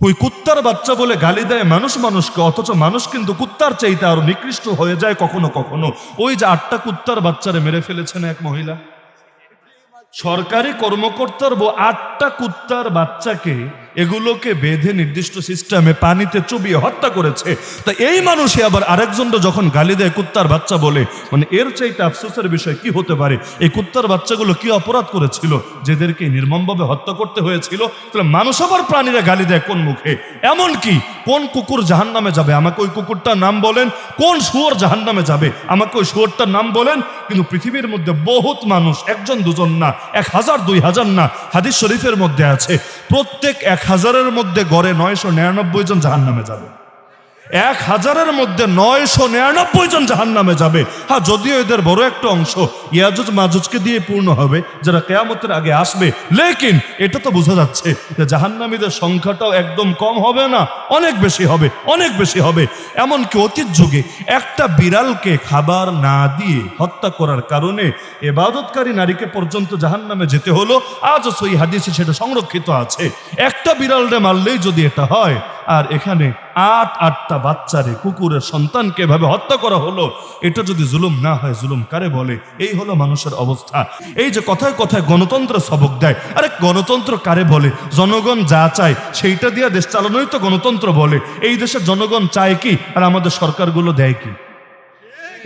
ওই কুত্তার বাচ্চা বলে গালি দেয় মানুষ মানুষকে, অথচ মানুষ কিন্তু কুত্তার চাইতে আরও নিকৃষ্ট হয়ে যায় কখনো কখনো। ওই যে আটটা কুত্তার বাচ্চারে মেরে ফেলেছেন এক মহিলা। সরকারি কর্মকর্তার বউ আটটা কুত্তার বাচ্চাকে এগুলোকে বেঁধে নির্দিষ্ট সিস্টেমে পানিতে চুবিয়ে হত্যা করেছে। তা এই মানুষই আবার আরেকজনটা যখন গালি দেয়, কুত্তার বাচ্চা বলে মানে এর চাইতে আফসোসের বিষয় কি হতে পারে? এই কুত্তার বাচ্চাগুলো কি অপরাধ করেছিল? যেদেরকে নির্মমভাবে হত্যা করতে হয়েছিল, তাহলে মানুষ আবার প্রাণীরা গালি দেয় কোন মুখে? এমন কি? কোন কুকুর জাহান নামে যাবে? আমাকে ওই কুকুরটার নাম বলেন। কোন শুয়োর জাহান নামে যাবে? আমাকে ওই শুয়োরটার নাম বলেন। কিন্তু পৃথিবীর মধ্যে বহুত মানুষ, একজন দুজন না, এক হাজার, দুই হাজার না, হাদিস শরীফের মধ্যে আছে। প্রত্যেক এক হাজারের মধ্যে গড়ে নয়শো নিরানব্বই জন জাহান নামে যাবে। এক হাজারের মধ্যে নয়শো নিরানব্বই জন জাহান নামে যাবে। হ্যাঁ যদিও এদের বড় একটা অংশ ইয়াজুজ মাজুজকে দিয়ে পূর্ণ হবে, যারা কেয়ামতের আগে আসবে। লেকিন এটা তো বোঝা যাচ্ছে যে জাহান্নামীদের সংখ্যাটাও একদম কম হবে না, অনেক বেশি হবে, অনেক বেশি হবে। এমনকি অতীত যুগে একটা বিড়ালকে খাবার না দিয়ে হত্যা করার কারণে এবাদতকারী নারীকে পর্যন্ত জাহান্নামে যেতে হলো। আজও সই হাদিসে সেটা সংরক্ষিত আছে। একটা বিড়ালরে মারলেই যদি এটা হয় আর এখানে আট, আটটা বাচ্চারে কুকুরের সন্তানকে এভাবে হত্যা করা হলো, এটা যদি জুলুম না হয়, জুলুম কারে বলে? এই হলো মানুষের অবস্থা। এই যে কথায় কথায় গণতন্ত্র সবক দেয়, আরে গণতন্ত্র কারে বলে? জনগণ যা চায়, সেইটা দিয়ে দেশ চালানোই তো গণতন্ত্র বলে। এই দেশের জনগণ চায় কি, আর আমাদের সরকারগুলো দেয় কি?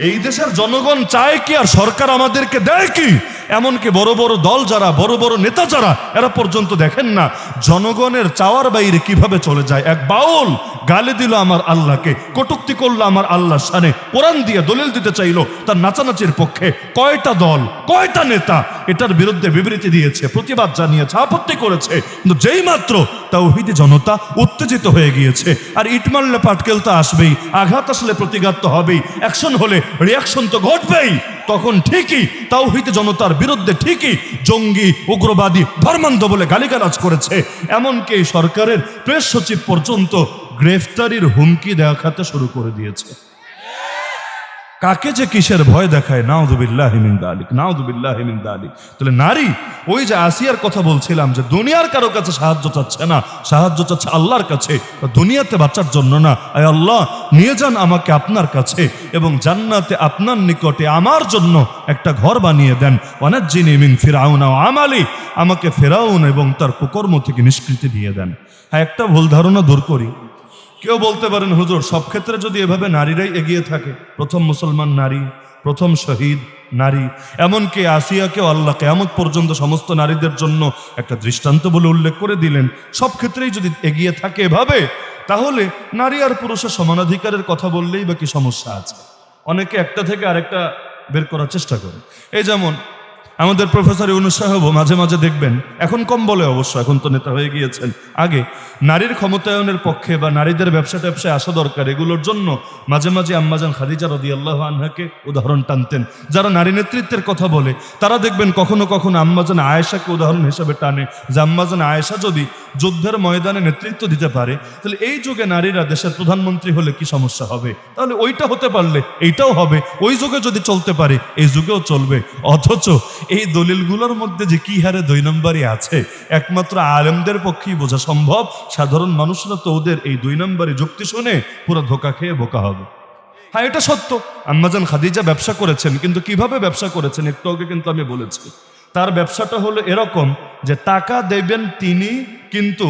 এই দেশের জনগণ চায় কি, আর সরকার আমাদেরকে দেয় কি? এমনকি বড় বড় দল যারা, বড় বড় নেতা যারা, এরা পর্যন্ত দেখেন না জনগণের চাওয়ার বাইরে কীভাবে চলে যায়। এক বাউল গালি দিল আমার আল্লাহকে, কটুক্তি করল আমার আল্লাহ সানে কোরআন দিয়ে দলিল দিতে চাইলো তার নাচানাচির পক্ষে। কয়টা দল, কয়টা নেতা এটার বিরুদ্ধে বিবৃতি দিয়েছে, প্রতিবাদ জানিয়েছে, আপত্তি করেছে। কিন্তু যেই মাত্র তাওহিদি জনতা উত্তেজিত হয়ে গিয়েছে, আর ইট মারলে পাটকেল তো আসবেই, আঘাত আসলে প্রতিঘাত তো হবেই, অ্যাকশন হলে রিয়াকশন তো ঘটবেই, তখন ঠিকই তাওহিদ জনতার বিরুদ্ধে ঠিকই জঙ্গি, উগ্রবাদী, ধর্মান্ধ বলে গালিগালাজ করেছে। এমনকি সরকারের প্রেস সচিব পর্যন্ত গ্রেফতারির হুমকি দেখাতে শুরু করে দিয়েছে। কাকে যে কিসের ভয় দেখায়? নাউদুবিল্লাহ হিমিন দালিক নাউদুবিল্লাহ হিমিন দালিক। তাহলে নারী, ওই যে আসিয়ার কথা বলছিলাম যে দুনিয়ার কারও কাছে সাহায্য চাচ্ছে না, সাহায্য চাচ্ছে আল্লাহর কাছে দুনিয়াতে বাঁচার জন্য না। আয় আল্লাহ, নিয়ে যান আমাকে আপনার কাছে এবং জান্নাতে আপনার নিকটে আমার জন্য একটা ঘর বানিয়ে দেন। অনেক জিনি মিন ফিরাউনা আমালি, আমাকে ফেরাউন এবং তার কুকর্ম থেকে নিষ্কৃতি দিয়ে দেন। হ্যাঁ একটা ভুল ধারণা দূর করি। কেউ বলতে পারেন, হুজুর, সব ক্ষেত্রে যদি এভাবে নারীরাই এগিয়ে থাকে, প্রথম মুসলমান নারী, প্রথম শহীদ নারী, এমনকি আসিয়াকেও আল্লাহ কেয়ামত পর্যন্ত সমস্ত নারীদের জন্য একটা দৃষ্টান্ত বলে উল্লেখ করে দিলেন, সব ক্ষেত্রেই যদি এগিয়ে থাকে এভাবে, তাহলে নারী আর পুরুষের সমানাধিকারের কথা বললেই বা কি সমস্যা আছে? অনেকে একটা থেকে আরেকটা বের করার চেষ্টা করে। এই যেমন আমাদের প্রফেসর ইউনুস সাহেবও মাঝে মাঝে দেখবেন, এখন কম বলে অবশ্য, এখন তো নেতা হয়ে গিয়েছেন। আগে নারীর ক্ষমতায়নের পক্ষে বা নারীদের ব্যবসা ট্যাবসায় আসা দরকার, এগুলোর জন্য মাঝে মাঝে আম্মাজান খাদিজা রদি আল্লাহ আনহাকে উদাহরণ টানতেন। যারা নারী নেতৃত্বের কথা বলে, তারা দেখবেন কখনো কখনো আম্মাজান আয়েশাকে উদাহরণ হিসেবে টানে, যে আম্মাজান আয়েশা যদি যুদ্ধের ময়দানে নেতৃত্ব দিতে পারে, তাহলে এই যুগে নারীরা দেশের প্রধানমন্ত্রী হলে কি সমস্যা হবে? তাহলে ওইটা হতে পারলে এইটাও হবে, ওই যুগে যদি চলতে পারে, এই যুগেও চলবে। অথচ এই দলিলগুলোর মধ্যে যে কি হারে দুই নম্বরই আছে, একমাত্র আলেমদের পক্ষেই বোঝা সম্ভব। সাধারণ মানুষরা তো ওদের এই দুই নম্বরে যুক্তি শুনে পুরো ধোকা খেয়ে বোকা হবে। হ্যাঁ এটা সত্য। আম্মাজান খাদিজা ব্যবসা করেছেন, কিন্তু কীভাবে ব্যবসা করেছেন একটু আগে কিন্তু আমি বলেছি। তার ব্যবসাটা হলো এরকম যে টাকা দেবেন তিনি, কিন্তু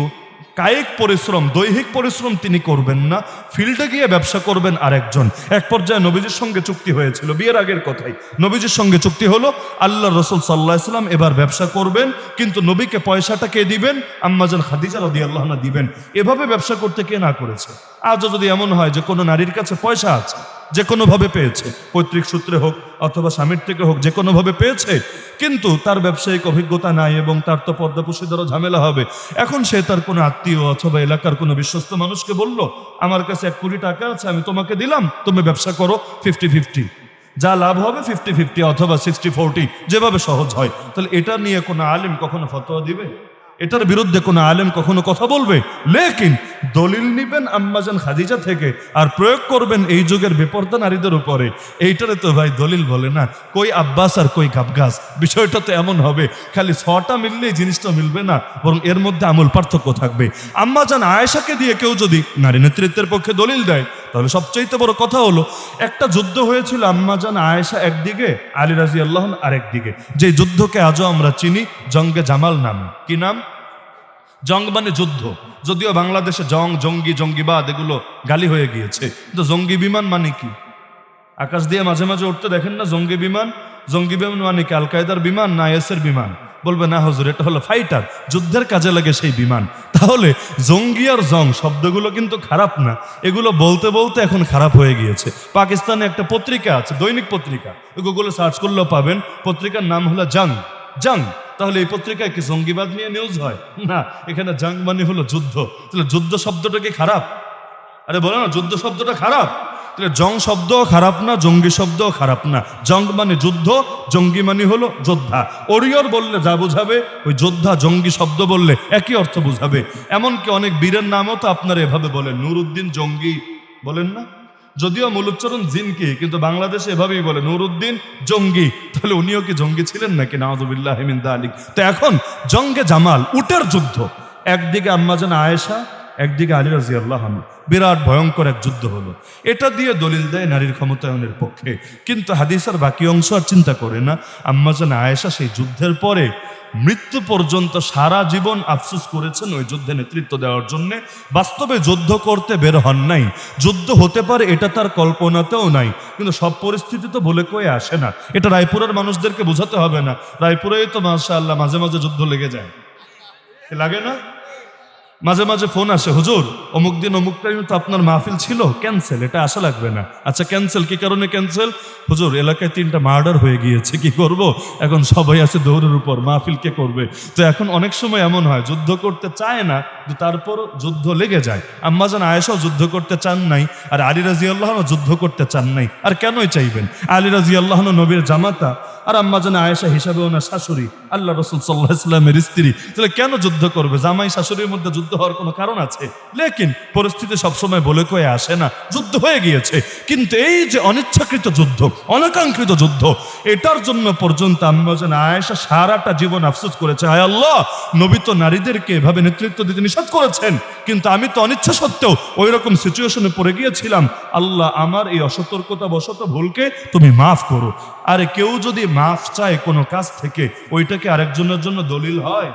কায়িক পরিশ্রম, দৈহিক পরিশ্রম তিনি করবেন না, ফিল্ডে গিয়ে ব্যবসা করবেন আরেকজন। এক পর্যায়ে নবীজির সঙ্গে চুক্তি হয়েছিল। বিয়ের আগের কথাই। নবীজির সঙ্গে চুক্তি হলো, আল্লাহ রসুল সাল্লাহ ইসলাম এবার ব্যবসা করবেন, কিন্তু নবীকে পয়সাটা কে দিবেন? আম্মাজান খাদিজা রদি আল্লাহ না দিবেন। এভাবে ব্যবসা করতে কে না করেছে? আজও যদি এমন হয় যে কোনো নারীর কাছে পয়সা আছে যে কোনোভাবে পেয়েছে। পৈতৃক সূত্রে হোক অথবা স্বামীর থেকে হোক যে কোনোভাবে পেয়েছে, কিন্তু তার ব্যবসায়িক অভিজ্ঞতা নাই এবং তার তো পর্দাপুষিদেরও ঝামেলা হবে। এখন সে তার কোনো আত্মীয় অথবা এলাকার কোনো বিশ্বস্ত মানুষকে বলল, আমার কাছে এক কোটি টাকা আছে, আমি তোমাকে দিলাম, তুমি ব্যবসা করো ফিফটি ফিফটি। যা লাভ হবে ফিফটি ফিফটি অথবা সিক্সটি ফোরটি, যেভাবে সহজ হয়। তাহলে এটা নিয়ে কোনো আলিম কখনো ফতোয়া দিবে? এটার বিরুদ্ধে কোনো আলেম কখনো কথা বলবে? লেকিন দলিল নিবেন আম্মাজান খাদিজা থেকে আর প্রয়োগ করবেন এই যুগের বেপর্দা নারীদের উপরে। এইটারে তো ভাই দলিল বলে না। কই আব্বাস আর কই গাবগাস? বিষয়টা তো এমন হবে, খালি ছটা মিললেই জিনিসটা মিলবে না, বরং এর মধ্যে আমূল পার্থক্য থাকবে। আম্মাজান আয়েশাকে দিয়ে কেউ যদি নারী নেতৃত্বের পক্ষে দলিল দেয় তাহলে সবচাইতে বড় কথা হলো, একটা যুদ্ধ হয়েছিল আম্মাজান আয়েশা একদিকে, আলী রাজি আল্লাহন আরেকদিকে। যে যুদ্ধকে আজও আমরা চিনি জঙ্গে জামাল নাম। কি নাম? জং মানে যুদ্ধ। যদিও বাংলাদেশে জং, জঙ্গি, জঙ্গিবাদ এগুলো গালি হয়ে গিয়েছে। কিন্তু জঙ্গি বিমান মানে কি? আকাশ দিয়ে মাঝে মাঝে উঠতে দেখেন না জঙ্গি বিমান? জঙ্গি বিমান মানে কি? আল কায়দার বিমান না এসের বিমান? বলবে, না হজুর, এটা হলো ফাইটার যুদ্ধের কাজে লাগে সেই বিমান। তাহলে জঙ্গি আর জং শব্দগুলো কিন্তু খারাপ না। এগুলো বলতে বলতে এখন খারাপ হয়ে গিয়েছে। পাকিস্তানে একটা পত্রিকা আছে, দৈনিক পত্রিকা। গুগলে সার্চ করলেও পাবেন, পত্রিকার নাম হলো জং। জং! তাহলে এই পত্রিকায় কি জঙ্গিবাদ নিয়ে নিউজ হয়? না, এখানে জং মানে হলো যুদ্ধ। তাহলে যুদ্ধ শব্দটা কি খারাপ? আরে বলো না, যুদ্ধ শব্দটা খারাপ? তাহলে জং শব্দ খারাপ না, জঙ্গি শব্দ খারাপ না। জং মানে যুদ্ধ, জঙ্গি মানে হলো যোদ্ধা। ওরিয়র বললে যা বুঝাবে, ওই যোদ্ধা জঙ্গি শব্দ বললে একই অর্থ বুঝাবে। এমনকি অনেক বীরের নামও তো আপনারা এভাবে বলেন, নুরুদ্দিন জঙ্গি বলেন না? যদিও মূল উচ্চারণ জিনকি, কিন্তু বাংলাদেশে এভাবেই বলে, নুরুদ্দিন জঙ্গি। তাহলে উনিও কি জঙ্গি ছিলেন নাকি? নাওদুবিল্লাহ হিমিন্দা আলী তো এখন, জঙ্গে জামাল, উটের যুদ্ধ। একদিকে আম্মাজান আয়েশা একদিকে আলী রাজি আল্লাহ বিরাট ভয়ঙ্কর এক যুদ্ধ হলো। এটা দিয়ে দলিল দেয় নারীর ক্ষমতায়নের পক্ষে। কিন্তু হাদিসার বাকি অংশ আর চিন্তা করে না। আম্মাজান আয়েশা সেই যুদ্ধের পরে মৃত্যু পর্যন্ত সারা জীবন আফসুস করেছেন ওই যুদ্ধে নেতৃত্ব দেওয়ার জন্য। বাস্তবে যুদ্ধ করতে বের হন নাই। যুদ্ধ হতে পারে এটা তার কল্পনাতেও নাই। কিন্তু সব পরিস্থিতি তো বলে কয়ে আসে না। এটা রায়পুরের মানুষদেরকে বোঝাতে হবে না। রায়পুরেই তো মাসা আল্লাহ মাঝে মাঝে যুদ্ধ লেগে যায়। লাগে না? মাঝে মাঝে ফোন আসে, হুজুর, অমুক দিন, অমুক টাইম তো আপনার মাহফিল ছিল ক্যান্সেল এটা আশা লাগবে না। আচ্ছা ক্যান্সেল কি কারণে ক্যান্সেল হুজুর, এলাকায় তিনটা মার্ডার হয়ে গিয়েছে, কি করব? এখন সবাই আছে দৌড়ের উপর, মাহফিল কে করবে? তো এখন অনেক সময় এমন হয়, যুদ্ধ করতে চায় না তারপর যুদ্ধ লেগে যায়। আম্মাজান আয়েশাও যুদ্ধ করতে চান নাই, আর আলী রাজি আল্লাহনও যুদ্ধ করতে চান নাই। আর কেনই চাইবেন? আলী রাজি আল্লাহন নবীর জামাতা, আর আম্মাজান আয়েশা হিসাবে ওনার শাশুড়ি। আল্লাহ রসুল সাল্লাহ ইসলামের স্ত্রী। তাহলে কেন যুদ্ধ করবে? জামাই শাশুড়ির মধ্যে যুদ্ধ হওয়ার কোনো কারণ আছে? লেকিন পরিস্থিতি সবসময় বলে কয়ে আসে না। যুদ্ধ হয়ে গিয়েছে। কিন্তু এই যে অনিচ্ছাকৃত যুদ্ধ, অনাকাঙ্ক্ষিত যুদ্ধ, এটার জন্য পর্যন্ত আম্মাজান আয়েশা সারাটা জীবন আফসোস করেছে। আয় আল্লাহ! নবী তো নারীদেরকে এভাবে নেতৃত্ব দিতে নিষেধ করেছেন। কিন্তু আমি তো অনিচ্ছা সত্ত্বেও ওই রকম সিচুয়েশনে পড়ে গিয়েছিলাম। আল্লাহ আমার এই অসতর্কতা বশত ভুলকে তুমি মাফ করো। আরে কেউ যদি মাফ চায় কোনো কাজ থেকে, ওইটাকে আরেকজনের জন্য দলিল হয়?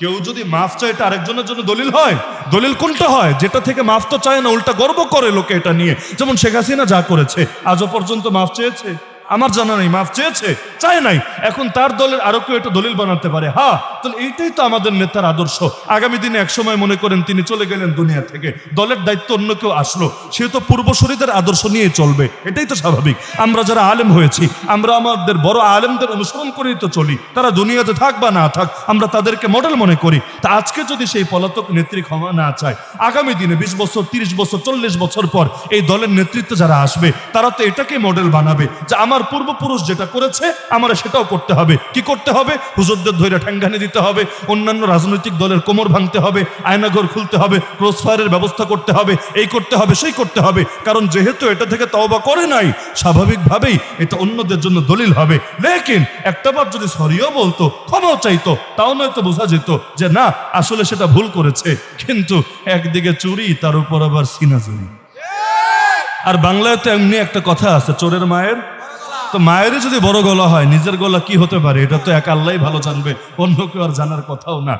কেউ যদি মাফ চায় এটা আরেকজনের জন্য দলিল হয়? দলিল কোনটা হয়? যেটা থেকে মাফ তো চায় না, উল্টা গর্ব করে লোকে এটা নিয়ে। যেমন শেখ হাসিনা যা করেছে, আজও পর্যন্ত মাফ চেয়েছে। আমার জানা নেই, মাফ চেয়েছে, চায় নাই। এখন তার দলের আরও কেউ এটা দলিল বানাতে পারে? হ্যাঁ তাহলে এইটাই তো আমাদের নেতার আদর্শ। আগামী দিনে এক সময় মনে করেন তিনি চলে গেলেন দুনিয়া থেকে। দলের দায়িত্ব অন্য কেউ আসলো, সে তো পূর্বসূরীদের আদর্শ নিয়ে চলবে। এটাই তো স্বাভাবিক। আমরা যারা আলেম হয়েছি, আমরা আমাদের বড় আলেমদের অনুসরণ করেই তো চলি। তারা দুনিয়াতে থাক বা না থাক, আমরা তাদেরকে মডেল মনে করি। তা আজকে যদি সেই পলাতক নেত্রী ক্ষমা না চায়, আগামী দিনে বিশ বছর, তিরিশ বছর, চল্লিশ বছর পর এই দলের নেতৃত্বে যারা আসবে, তারা তো এটাকে মডেল বানাবে যে আমার পূর্বপুরুষ যেটা করেছে, আমার সেটাও করতে হবে। কি করতে হবে? হুজুরদের ধৈর্য ঠ্যাঙ্গানি দিতে হবে, অন্যান্য রাজনৈতিক দলের কোমর ভাঙতে হবে, আয়নাঘর খুলতে হবে ক্রস ফায়ারের ব্যবস্থা করতে হবে, এই করতে হবে, সেই করতে হবে। কারণ যেহেতু এটা থেকে তওবা করে নাই, স্বাভাবিকভাবেই এটা অন্যদের জন্য দলিল হবে। লেকিন একটাবার যদি সরিও বলতো, ক্ষমাও চাইতো, তাও নয়তো বোঝা যেত যে না, আসলে সেটা ভুল করেছে। কিন্তু একদিকে চুরি, তার উপর আবার সিনা চুরি আর বাংলায় তো এমনি একটা কথা আছে, চোরের মায়ের তো মায়ের যদি বড় গলা হয়, নিজের গলা কি হতে পারে? এটা তো এক আল্লাহ ভালো জানবে। অন্য কেউ আর জানার কথাও না।